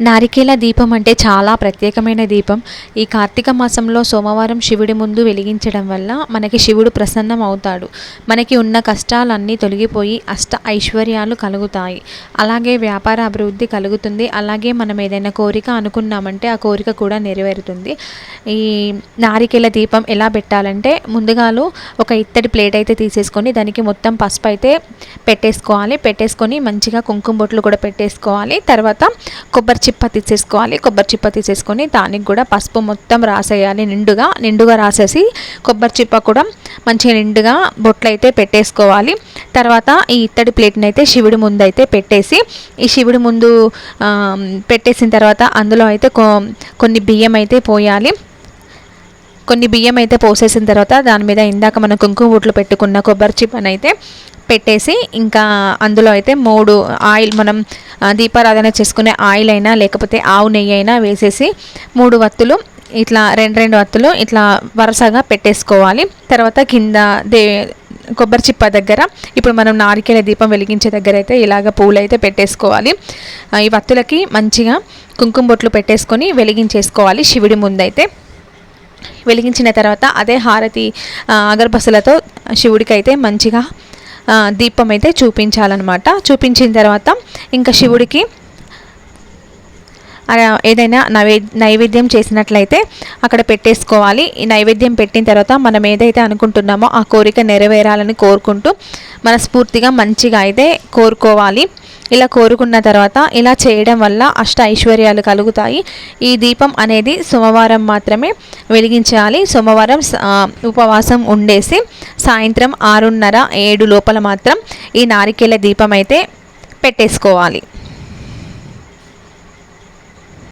నారికేల దీపం అంటే చాలా ప్రత్యేకమైన దీపం. ఈ కార్తీక మాసంలో సోమవారం శివుడి ముందు వెలిగించడం వల్ల మనకి శివుడు ప్రసన్నం అవుతాడు. మనకి ఉన్న కష్టాలన్నీ తొలగిపోయి అష్ట ఐశ్వర్యాలు కలుగుతాయి. అలాగే వ్యాపార అభివృద్ధి కలుగుతుంది. అలాగే మనం ఏదైనా కోరిక అనుకున్నామంటే ఆ కోరిక కూడా నెరవేరుతుంది. ఈ నారికేల దీపం ఎలా పెట్టాలంటే ముందుగాలు ఒక ఇత్తడి ప్లేట్ అయితే తీసేసుకొని దానికి మొత్తం పసుపు అయితే పెట్టేసుకోవాలి. పెట్టేసుకొని మంచిగా కుంకుమ బొట్లు కూడా పెట్టేసుకోవాలి. తర్వాత కొబ్బరి చిప్ప తీసేసుకోవాలి. కొబ్బరి చిప్ప తీసేసుకొని దానికి కూడా పసుపు మొత్తం రాసేయాలి నిండుగా. నిండుగా రాసేసి కొబ్బరి చిప్ప కూడా మంచిగా నిండుగా బొట్లు అయితే పెట్టేసుకోవాలి. తర్వాత ఈ ఇత్తడి ప్లేట్ని అయితే శివుడి ముందు అయితే పెట్టేసి ఈ శివుడి ముందు పెట్టేసిన తర్వాత అందులో అయితే కొన్ని బియ్యం అయితే పోయాలి. కొన్ని బియ్యం అయితే పోసేసిన తర్వాత దాని మీద ఇందాక మనం కుంకుమ బొట్లు పెట్టుకున్న కొబ్బరి చిప్పని అయితే పెట్టేసి ఇంకా అందులో అయితే మూడు ఆయిల్ మనం దీపారాధన చేసుకునే ఆయిల్ అయినా లేకపోతే ఆవు నెయ్యి అయినా వేసేసి మూడు వత్తులు ఇట్లా రెండు రెండు వత్తులు ఇట్లా వరుసగా పెట్టేసుకోవాలి. తర్వాత కింద దే కొబ్బరి చిప్ప దగ్గర ఇప్పుడు మనం నారికేల దీపం వెలిగించే దగ్గర అయితే ఇలాగ పూలు అయితే పెట్టేసుకోవాలి. ఈ వత్తులకి మంచిగా కుంకుమ బొట్లు పెట్టేసుకొని వెలిగించేసుకోవాలి శివుడి ముందైతే. వెలిగించిన తర్వాత అదే హారతి అగరబస్సులతో శివుడికి అయితే మంచిగా దీపం అయితే చూపించాలన్నమాట. చూపించిన తర్వాత ఇంకా శివుడికి ఏదైనా నైవే నైవేద్యం చేసినట్లయితే అక్కడ పెట్టేసుకోవాలి. ఈ నైవేద్యం పెట్టిన తర్వాత మనం ఏదైతే అనుకుంటున్నామో ఆ కోరిక నెరవేరాలని కోరుకుంటూ మనస్ఫూర్తిగా మంచిగా అయితే కోరుకోవాలి. ఇలా కోరుకున్న తర్వాత ఇలా చేయడం వల్ల అష్ట ఐశ్వర్యాలు కలుగుతాయి. ఈ దీపం అనేది సోమవారం మాత్రమే వెలిగించాలి. సోమవారం ఉపవాసం ఉండేసి సాయంత్రం ఆరున్నర ఏడు లోపల మాత్రం ఈ నారికేల దీపం అయితే పెట్టేసుకోవాలి.